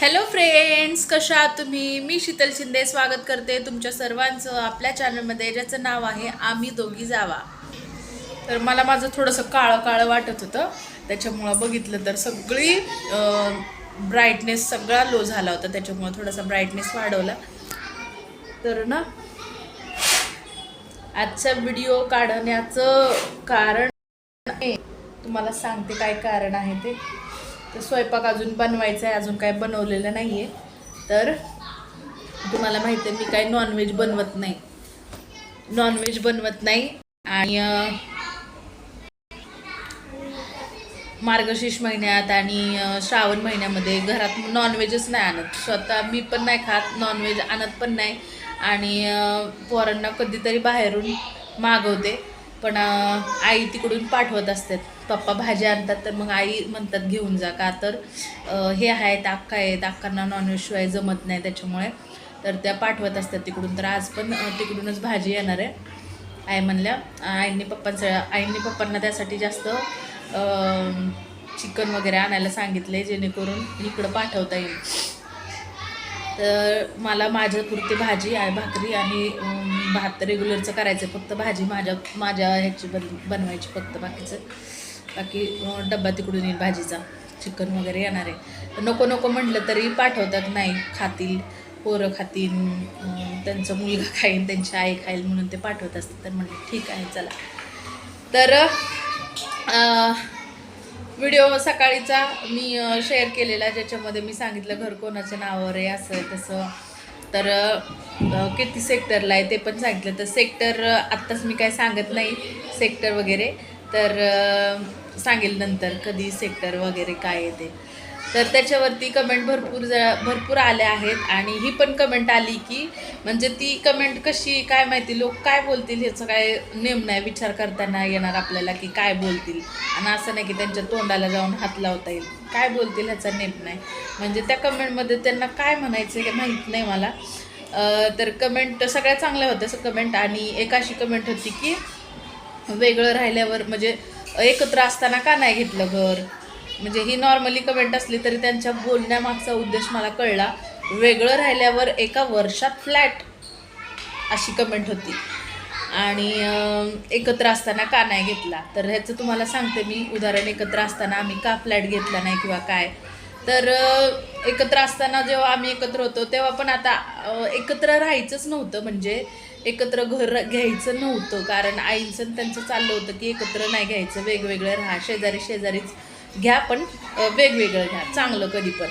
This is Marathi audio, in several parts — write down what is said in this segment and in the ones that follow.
हॅलो फ्रेंड्स कशा आहात तुम्ही? मी शीतल शिंदे स्वागत करते तुमच्या सर्वांचं आपल्या चॅनलमध्ये ज्याचं नाव आहे आम्ही दोघी जावा. तर मला माझं थोडंसं काळं काळं वाटत होतं. त्याच्यामुळं बघितलं तर सगळी ब्राईटनेस सगळा लो झाला होता. त्याच्यामुळं थोडासा ब्राईटनेस वाढवला. तर ना आजचा व्हिडिओ काढण्याचं कारण तुम्हाला सांगते काय कारण आहे ते. तर स्वयंपाक अजून बनवायचा आहे अजून काय बनवलेलं नाही आहे तर तुम्हाला माहिती आहे मी काय नॉनव्हेज बनवत नाही. नॉनव्हेज बनवत नाही. आणि मार्गशीर्ष महिन्यात आणि श्रावण महिन्यामध्ये घरात नॉनव्हेजच नाही आणत. स्वतः मी पण नाही खात नॉनव्हेज आणत पण नाही. आणि पोरांना कधीतरी बाहेरून मागवते. पण आई तिकडून पाठवत असतात पप्पा भाज्या आणतात तर मग आई म्हणतात घेऊन जा का? तर हे आहेत अक्का आहेत. अक्कांना नॉनव्हेजशिवाय जमत नाही त्याच्यामुळे. तर त्या पाठवत असतात तिकडून. तर आज पण तिकडूनच भाजी येणार आहे. आई म्हणल्या आईंनी पप्पांचं आईंनी पप्पांना त्यासाठी जास्त चिकन वगैरे आणायला सांगितले जेणेकरून इकडं पाठवता येईल. तर मला माझ्यापुरती भाजी आहे भाकरी आणि भात रेग्युलरचं करायचं फक्त भाजी माझ्या माझ्या ह्याची बन बनवायची फक्त बाकीचं. बाकी डब्बा तिकडून येईल भाजीचा. चिकन वगैरे येणार आहे. तर नको नको म्हटलं तरी पाठवतात नाही खातील पोरं खातील त्यांचा मुलगा खाईल त्यांची आई खाईल म्हणून ते पाठवत असतात. तर म्हटलं ठीक आहे चला. तर व्हिडिओ सकाळीचा मी शेअर केलेला ज्याच्यामध्ये मी सांगितलं घर कोणाच्या नावावर आहे असं आहे तसं. तर किती सेक्टरला आहे ते पण सांगितलं. तर सेक्टर आत्ताच मी काय सांगत नाही सेक्टर वगैरे. तर सांगेल नंतर कधी सेक्टर वगैरे काय आहे ते. तर त्याच्यावरती कमेंट भरपूर ज भरपूर आल्या आहेत. आणि ही पण कमेंट आली की म्हणजे ती कमेंट कशी काय माहिती लोक काय बोलतील ह्याचं काय नेम नाही विचार करताना येणार आपल्याला की काय बोलतील. आणि असं नाही की त्यांच्या तोंडाला जाऊन हात लावता येईल. काय बोलतील ह्याचा नेम नाही. म्हणजे त्या कमेंटमध्ये त्यांना काय म्हणायचं हे माहीत नाही मला. तर कमेंट सगळ्या चांगल्या होत्या असं कमेंट आणि एक अशी कमेंट होती की वेगळं राहिल्यावर म्हणजे एकत्र असताना का नाही घेतलं घर? म्हणजे ही नॉर्मली कमेंट असली तरी त्यांच्या बोलण्यामागचा उद्देश मला कळला. वेगळं राहिल्यावर एका वर्षात फ्लॅट अशी कमेंट होती. आणि एकत्र असताना का नाही घेतला? तर ह्याचं तुम्हाला सांगते मी. उदाहरण एकत्र असताना आम्ही का फ्लॅट घेतला नाही किंवा काय? तर एकत्र असताना जेव्हा आम्ही एकत्र होतो तेव्हा पण आता एकत्र राहायचंच नव्हतं. म्हणजे एकत्र घर घ्यायचं नव्हतं. कारण आईचं त्यांचं चाललं होतं की एकत्र नाही घ्यायचं. वेगवेगळं राहा. शेजारी शेजारीच घ्या पण वेगवेगळं घ्या चांगलं कधी पण.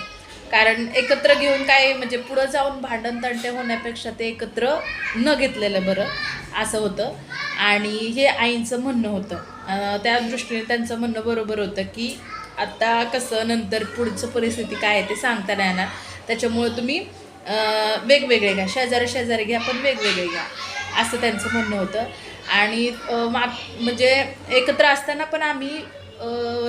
कारण एकत्र घेऊन काय म्हणजे पुढं जाऊन भांडण तंटे होण्यापेक्षा ते एकत्र न घेतलेलं बरं असं होतं. आणि हे आईंचं म्हणणं होतं. त्या दृष्टीने त्यांचं म्हणणं बरोबर होतं की आत्ता कसं नंतर पुढचं परिस्थिती काय आहे ते सांगता नाही येणार. त्याच्यामुळं तुम्ही वेगवेगळे घ्या. शेजारी शेजारी घ्या पण वेगवेगळे घ्या. असं त्यांचं म्हणणं होतं. आणि मा माग म्हणजे एकत्र असताना पण आम्ही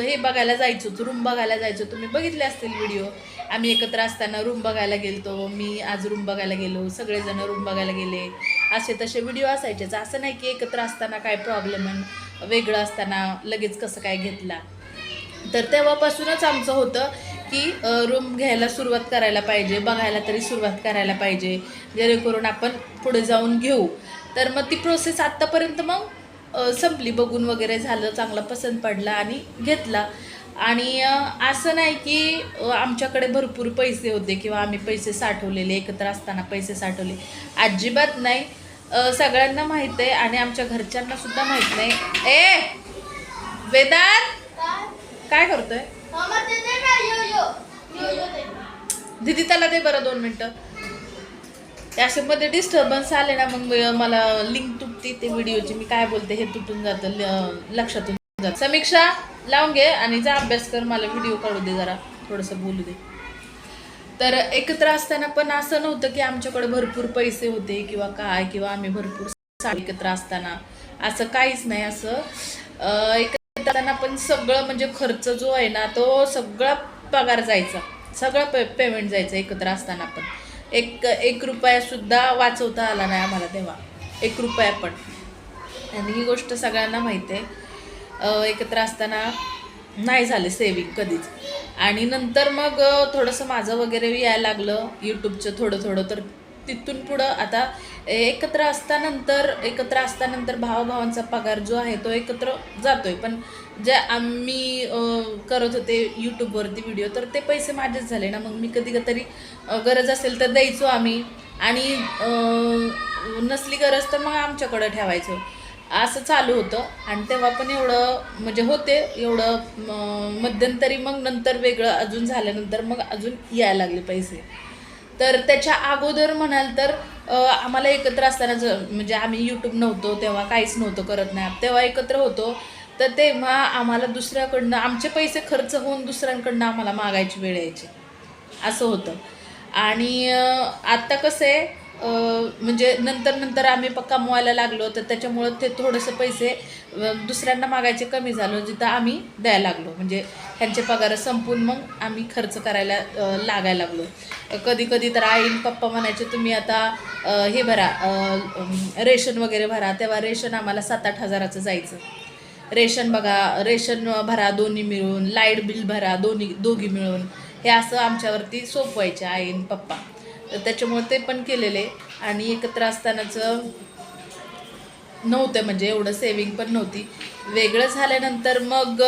हे बघायला जायचो रूम बघायला जायचो. तुम्ही बघितले असतील व्हिडिओ आम्ही एकत्र असताना रूम बघायला गेलतो. मी आज रूम बघायला गेलो. सगळेजण रूम बघायला गेले. असे तसे व्हिडिओ असायचेच असं नाही की एकत्र असताना काय प्रॉब्लेम वेगळं असताना लगेच कसं काय घेतला. तर तेव्हापासूनच आमचं होतं की रूम घ्यायला सुरुवात करायला पाहिजे. बघायला तरी सुरुवात करायला पाहिजे. जेणेकरून आपण पुढे जाऊन घेऊ. तर मग ती प्रोसेस आत्तापर्यंत मग संपली. बघून वगैरे झालं चांगला पसंत पडला आणि घेतला. आणि असं नाही की आमच्याकडे भरपूर पैसे होते किंवा आम्ही पैसे साठवलेले एकत्र असताना पैसे साठवले. अजिबात नाही. सगळ्यांना माहीत आहे आणि आमच्या घरच्यांना सुद्धा माहीत नाही. ए वेदांत काय करतोय? दिदी त्याला दे बरं दोन मिनटं. असे मध्ये डिस्टर्बन्स आले ना मग मला लिंक तुटते ते व्हिडिओची मी काय बोलते हे तुटून जातं लक्षातून जातं. समीक्षा लावून घे आणि जा अभ्यास कर मला व्हिडिओ काढू दे जरा. थोडंसं बोलू दे. तर एकत्र असताना पण असं नव्हतं की आमच्याकडे भरपूर पैसे होते किंवा काय किंवा आम्ही भरपूर एकत्र असताना. असं काहीच नाही असं अं, एकत्र असताना पण सगळं म्हणजे खर्च जो आहे ना तो सगळा पगार जायचा. सगळं पे पेमेंट जायचं एकत्र असताना पण. एक एक रुपयासुद्धा वाचवता आला नाही आम्हाला तेव्हा. एक रुपया पण. आणि ही गोष्ट सगळ्यांना माहिती आहे. एकत्र असताना नाही झाले सेविंग कधीच. आणि नंतर मग थोडंसं माझं वगैरे यायला लागलं. यूट्यूबचं थोडं थोडं तर तिथून पुढं आता एकत्र असतानंतर एकत्र असतानंतर भावाभावांचा पगार जो आहे तो एकत्र जातोय. पण जे आम्ही करत होते यूट्यूबवरती व्हिडिओ तर ते पैसे माझेच झाले ना. मग मी कधी तरी गरज असेल तर द्यायचो आम्ही. आणि नसली गरज तर मग आमच्याकडं ठेवायचो. असं चालू होतं. आणि तेव्हा पण एवढं म्हणजे होते एवढं मध्यंतरी मग नंतर वेगळं अजून झाल्यानंतर मग अजून यायला लागले पैसे. तर त्याच्या अगोदर म्हणाल तर आम्हाला एकत्र असताना ज म्हणजे आम्ही यूट्यूब नव्हतो तेव्हा काहीच नव्हतं करत नाही तेव्हा एकत्र होतो. तर तेव्हा आम्हाला दुसऱ्याकडनं आमचे पैसे खर्च होऊन दुसऱ्यांकडनं आम्हाला मागायची वेळ यायची. असं होतं. आणि आत्ता कसं आहे म्हणजे नंतर नंतर आम्ही प कमवायला लागलो तर त्याच्यामुळं ते थोडंसं पैसे दुसऱ्यांना मागायचे कमी झालं जिथं आम्ही द्यायला लागलो. म्हणजे ह्यांचे पगार संपून मग आम्ही खर्च करायला लागायला लागलो. कधी कधी तर आई पप्पा म्हणायचे तुम्ही आता हे भरा रेशन वगैरे भरा. तेव्हा रेशन आम्हाला सात आठ हजाराचं जायचं. रेशन बघा रेशन भरा दोन्ही मिळून लाइट बिल भरा दोन्ही दोघी मिळून. हे असं आमच्यावरती सोपवायचे आईन पप्पा. तर त्याच्यामुळे ते पण केलेले. आणि एकत्र असतानाचं नव्हतं म्हणजे एवढं सेविंग पण नव्हती. वेगळं झाल्यानंतर मग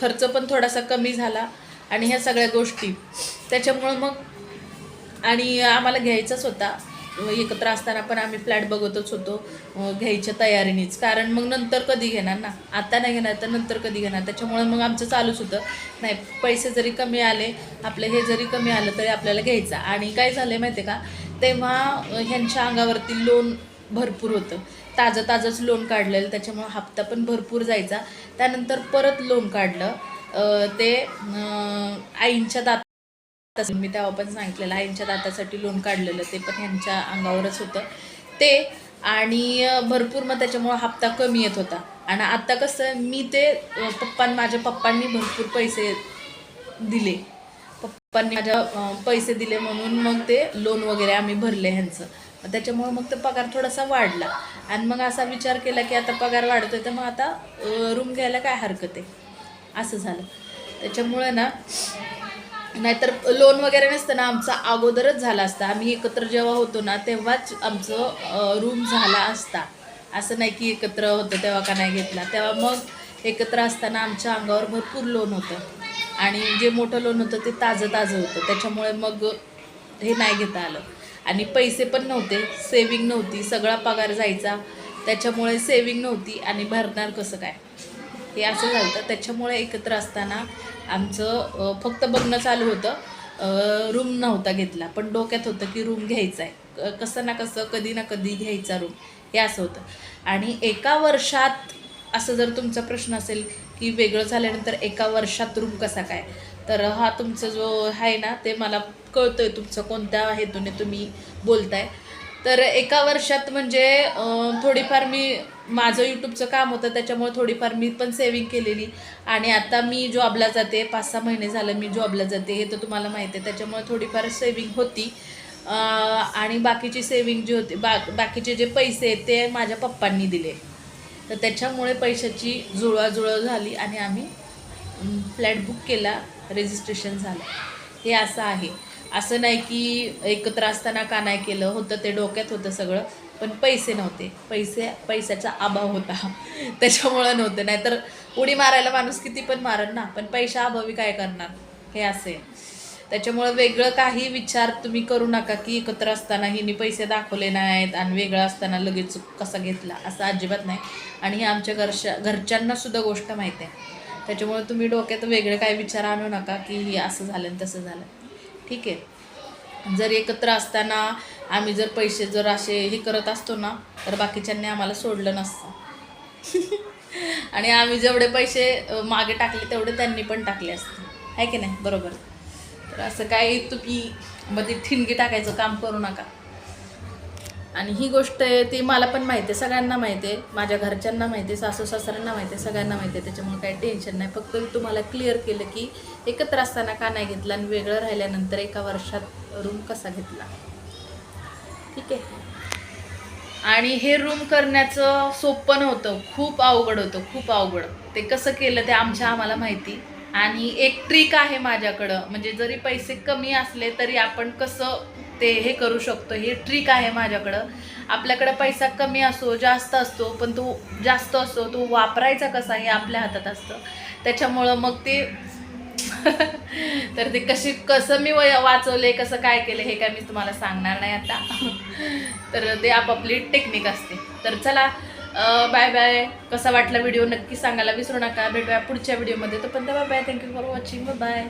खर्च पण थोडासा कमी झाला. आणि ह्या सगळ्या गोष्टी. त्याच्यामुळं मग आणि आम्हाला घ्यायचाच होता. एकत्र असताना पण आम्ही फ्लॅट बघतच होतो घ्यायच्या तयारीनेच. कारण मग नंतर कधी घेणार ना? आता नाही घेणार तर नंतर कधी घेणार? त्याच्यामुळे मग आमचं चालूच होतं. नाही पैसे जरी कमी आले आपलं हे जरी कमी आलं तरी आपल्याला घ्यायचं. आणि काय झालं माहिती आहे का? तेव्हा ह्यांच्या अंगावरती लोन भरपूर होतं. ताजं ताजंच लोन काढलेलं. त्याच्यामुळं हप्ता पण भरपूर जायचा. त्यानंतर परत लोन काढलं. ते आईंच्या दात तसं मी तेव्हा पण सांगितलेलं यांच्या दातासाठी लोन काढलेलं ते पण ह्यांच्या अंगावरच होतं. ते आणि भरपूर मग त्याच्यामुळं हप्ता कमी येत होता. आणि आत्ता कसं मी ते अं, पप्पां माझ्या पप्पांनी भरपूर पैसे दिले. पप्पांनी माझ्या पैसे दिले म्हणून मग ते लोन वगैरे आम्ही भरले ह्यांचं. मग त्याच्यामुळे मग तो पगार थोडासा वाढला. आणि मग असा विचार केला की आता पगार वाढतोय तर मग आता रूम घ्यायला काय हरकत आहे? असं झालं. त्याच्यामुळं ना नाहीतर लोन वगैरे नसतं ना आमचा अगोदरच झाला असता. आम्ही एकत्र जेव्हा होतो ना तेव्हाच आमचं रूम झाला असता. असं नाही की एकत्र होतं तेव्हा का नाही घेतला. तेव्हा मग एकत्र असताना आमच्या अंगावर भरपूर लोन होतं. आणि जे मोठं लोन होतं ते ताजं ताजं होतं. त्याच्यामुळे मग हे नाही घेता आलं. आणि पैसे पण नव्हते. सेविंग नव्हती. सगळा पगार जायचा. त्याच्यामुळे सेविंग नव्हती. आणि भरणार कसं काय? हे असं झालं तर त्याच्यामुळे एकत्र असताना आमचं फक्त बघणं चालू होतं. रूम नव्हता घेतला. पण डोक्यात होतं की रूम घ्यायचा आहे. कसं ना कसं कधी ना कधी घ्यायचा रूम हे असं होतं. आणि एका वर्षात असं जर तुमचा प्रश्न असेल की वेगळं झाल्यानंतर एका वर्षात रूम कसा काय? तर हा तुमचा जो आहे ना ते मला कळतोय तुमचं कोणत्या हेतूने तुम्ही बोलताय. तर एका वर्षात म्हणजे थोडीफार मी माझं यूट्यूबचं काम होतं त्याच्यामुळे थोडीफार मी पण सेविंग केलेली. आणि आता मी जॉबला जाते पाच सहा महिने झालं मी जॉबला जाते हे तर तुम्हाला माहिती आहे त्याच्यामुळे थोडीफार सेविंग होती. आणि बाकीची सेविंग जी होती बा बाकीचे जे पैसे आहेत ते माझ्या पप्पांनी दिले. तर त्याच्यामुळे पैशाची जुळवाजुळव झाली आणि आम्ही फ्लॅट बुक केला रजिस्ट्रेशन झालं. हे असं आहे. असं नाही की एकत्र असताना का नाही केलं होतं ते डोक्यात होतं सगळं. पण पैसे नव्हते. पैसे पैशाचा अभाव होता. त्याच्यामुळं नव्हतं. नाहीतर उडी मारायला माणूस किती पण मारल ना पण पैशा अभावी काय करणार? हे असे त्याच्यामुळं वेगळं काही विचार तुम्ही करू नका की एकत्र असताना हिने पैसे दाखवले नाहीत आणि वेगळं असताना लगेच कसा घेतला असं अजिबात नाही. आणि हे आमच्या घरच्या घरच्यांनासुद्धा गोष्ट माहीत आहे. त्याच्यामुळं तुम्ही डोक्यात वेगळे काय विचार आणू नका की हे असं झालं आणि तसं झालं. ठीक आहे. जर एकत्र असताना आम्ही जर पैसे जर असे हे करत असतो ना तर बाकीच्यांनी आम्हाला सोडलं नसतं. आणि आम्ही जेवढे पैसे मागे टाकले तेवढे त्यांनी पण टाकले असते. आहे की नाही? बरोबर. तर असं काही तुम्ही मध्ये ठिणगी टाकायचं काम करू नका. आणि ही गोष्ट आहे ती मला पण माहिती आहे सगळ्यांना माहिती आहे. माझ्या घरच्यांना माहिती आहे सासू सासऱ्यांना माहिती आहे सगळ्यांना माहिती आहे. त्याच्यामुळे काही टेन्शन नाही. फक्त मी तुम्हाला क्लिअर केलं की एकत्र असताना का नाही घेतला आणि वेगळं राहिल्यानंतर एका वर्षात रूम कसा घेतला? ठीक आहे. आणि हे रूम करण्याचं सोपं नव्हतं. खूप अवघड होतं खूप अवघड. ते कसं केलं ते आमच्या आम्हाला माहिती. आणि एक ट्रिक आहे माझ्याकडं. म्हणजे जरी पैसे कमी असले तरी आपण कसं ते हे करू शकतो. हे ट्रिक आहे माझ्याकडं. आपल्याकडं पैसा कमी असो जास्त असतो पण तो जास्त असतो तो वापरायचा कसा हे आपल्या हातात असतं. त्याच्यामुळं मग ते तर ते कशी कसं मी वय वाचवले कसं काय केलं हे काय मी तुम्हाला सांगणार नाही आता. तर ते आपापली टेक्निक असते. तर चला बाय बाय. कसा वाटला व्हिडिओ नक्की सांगायला विसरू नका. भेटूया पुढच्या व्हिडिओमध्ये. तर पण bye. Bye thank you for watching bye